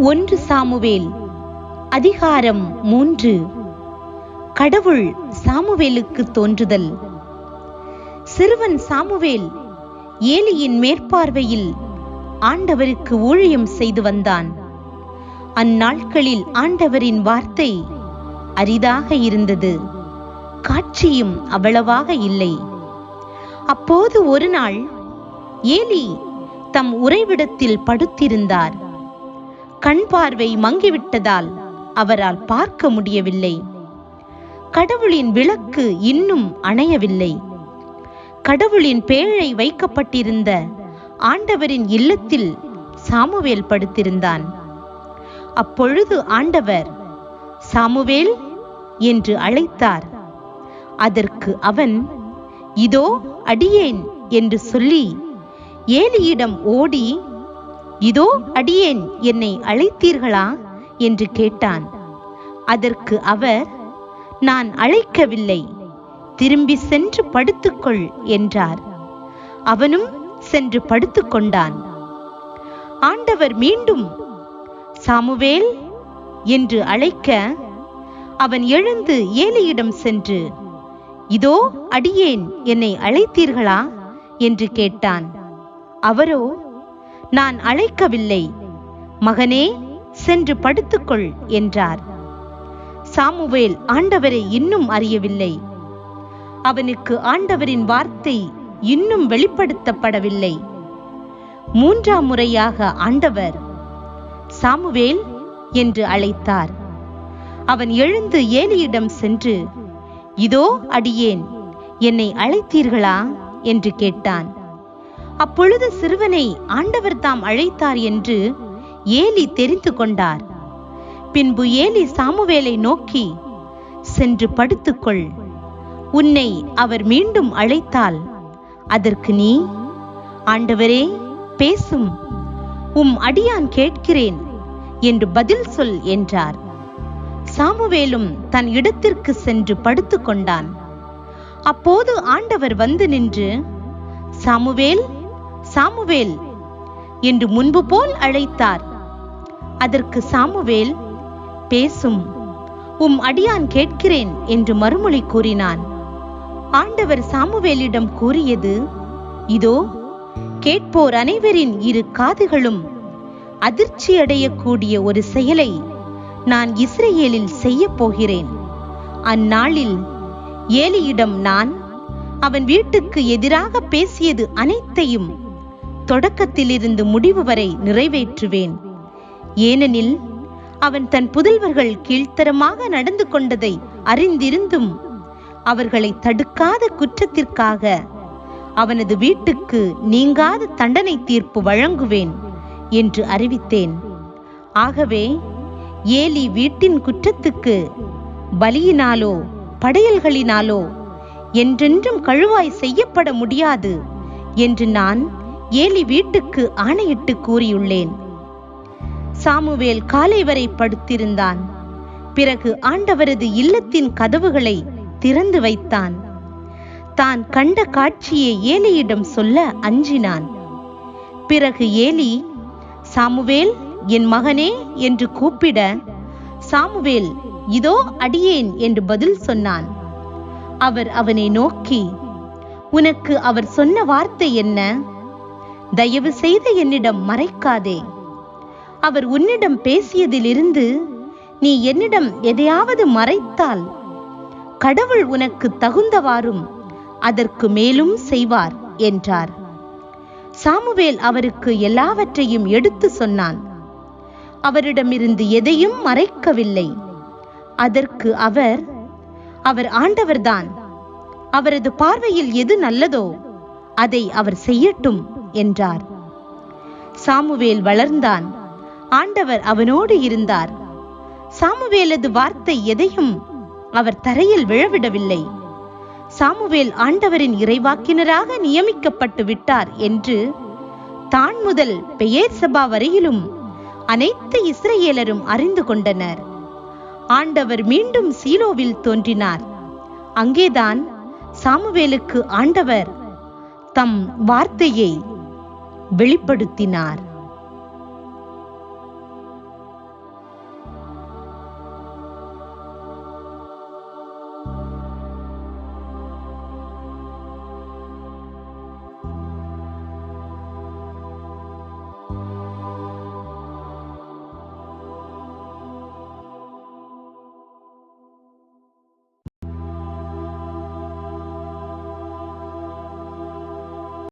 ஒன்று சாமுவேல் அதிகாரம் மூன்று. கடவுள் சாமுவேலுக்கு தோன்றுதல். சிறுவன் சாமுவேல் ஏலியின் மேற்பார்வையில் ஆண்டவருக்கு ஊழியம் செய்து வந்தான். அந்நாட்களில் ஆண்டவரின் வார்த்தை அரிதாக இருந்தது காட்சியும் அவ்வளவாக இல்லை. அப்போது ஒரு நாள் ஏலி தம் உறைவிடத்தில் படுத்திருந்தார். கண் பார்வை மங்கிவிட்டதால் அவரால் பார்க்க முடியவில்லை. கடவுளின் விளக்கு இன்னும் அணையவில்லை. கடவுளின் பேழை வைக்கப்பட்டிருந்த ஆண்டவரின் இல்லத்தில் சாமுவேல் படுத்திருந்தான். அப்பொழுது ஆண்டவர் சாமுவேல் என்று அழைத்தார். அதற்கு அவன் இதோ அடியேன் என்று சொல்லி ஏலியிடம் ஓடி இதோ அடியேன் என்னை அழைத்தீர்களா? என்று கேட்டான். அதற்கு அவர் நான் அழைக்கவில்லை திரும்பி சென்று படுத்துக்கொள் என்றார். அவனும் சென்று படுத்துக்கொண்டான். ஆண்டவர் மீண்டும் சாமுவேல் என்று அழைக்க அவன் எழுந்து ஏலியிடம் சென்று இதோ அடியேன் என்னை அழைத்தீர்களா? என்று கேட்டான். அவரோ நான் அழைக்கவில்லை. மகனே சென்று படுத்துக்கொள் என்றார். சாமுவேல் ஆண்டவரை இன்னும் அறியவில்லை. அவனுக்கு ஆண்டவரின் வார்த்தை இன்னும் வெளிப்படுத்தப்படவில்லை. மூன்றாம் முறையாக ஆண்டவர் சாமுவேல் என்று அழைத்தார். அவன் எழுந்து ஏலியிடம் சென்று இதோ அடியேன் என்னை அழைத்தீர்களா? என்று கேட்டான். அப்பொழுது சிறுவனை ஆண்டவர் தாம் அழைத்தார் என்று ஏலி தெரிந்து கொண்டார். பின்பு ஏலி சாமுவேலை நோக்கி சென்று படுத்துக்கொள். உன்னை அவர் மீண்டும் அழைத்தால் அதற்கு நீ ஆண்டவரே பேசும். உம் அடியான் கேட்கிறேன் என்று பதில் சொல் என்றார். சாமுவேலும் தன் இடத்திற்கு சென்று படுத்துக்கொண்டான். அப்போது ஆண்டவர் வந்து நின்று சாமுவேல் சாமுவேல் என்று முன்பு போல் அழைத்தார். அதற்கு சாமுவேல் பேசும் உம் அடியான் கேட்கிறேன் என்று மறுமொழி கூறினான். ஆண்டவர் சாமுவேலிடம் கூறியது இதோ கேட்போர் அனைவரின் இரு காதுகளும் அதிர்ச்சியடையக்கூடிய ஒரு செயலை நான் இஸ்ரேலில் செய்ய போகிறேன். அந்நாளில் ஏலியிடம் நான் அவன் வீட்டுக்கு எதிராக பேசியது அனைத்தையும் தொடக்கத்திலிருந்து முடிவு வரை நிறைவேற்றுவேன். ஏனெனில் அவன் தன் புதல்வர்கள் கீழ்த்தரமாக நடந்து கொண்டதை அறிந்திருந்தும் அவர்களை தடுக்காத குற்றத்திற்காக அவனது வீட்டுக்கு நீங்காத தண்டனை தீர்ப்பு வழங்குவேன் என்று அறிவித்தேன். ஆகவே ஏலி வீட்டின் குற்றத்துக்கு பலியினாலோ படையல்களினாலோ என்றென்றும் கழுவாய் செய்யப்பட முடியாது என்று நான் ஏலி வீட்டுக்கு ஆணையிட்டு கூறியுள்ளேன். சாமுவேல் காலை வரை படுத்திருந்தான். பிறகு ஆண்டவரது இல்லத்தின் கதவுகளை திறந்து வைத்தான். தான் கண்ட காட்சியை ஏலியிடம் சொல்ல அஞ்சினான். பிறகு ஏலி சாமுவேல் என் மகனே என்று கூப்பிட சாமுவேல் இதோ அடியேன் என்று பதில் சொன்னான். அவர் அவனை நோக்கி உனக்கு அவர் சொன்ன வார்த்தை என்ன? தயவு செய்து என்னிடம் மறைக்காதே. அவர் உன்னிடம் பேசியதிலிருந்து நீ என்னிடம் எதையாவது மறைத்தால் கடவுள் உனக்கு தகுந்தவாறும் அதற்கு மேலும் செய்வார் என்றார். சாமுவேல் அவருக்கு எல்லாவற்றையும் எடுத்து சொன்னான். அவரிடமிருந்து எதையும் மறைக்கவில்லை. அதற்கு அவர் அவர் ஆண்டவர்தான். அவரது பார்வையில் எது நல்லதோ அதை அவர் செய்யட்டும் என்றார். சாமுவேல் வளர்ந்தான். ஆண்டவர் அவனோடு இருந்தார். சாமுவேலது வார்த்தை எதையும் அவர் தரையில் விழவிடவில்லை. சாமுவேல் ஆண்டவரின் இறைவாக்கினராக நியமிக்கப்பட்டு விட்டார் என்று தான் முதல் பெயர் சபா வரையிலும் அனைத்து இஸ்ரேலரும் அறிந்து கொண்டனர். ஆண்டவர் மீண்டும் சீலோவில் தோன்றினார். அங்கேதான் சாமுவேலுக்கு ஆண்டவர் தம் வார்த்தையை வெளிப்படுத்தினார்.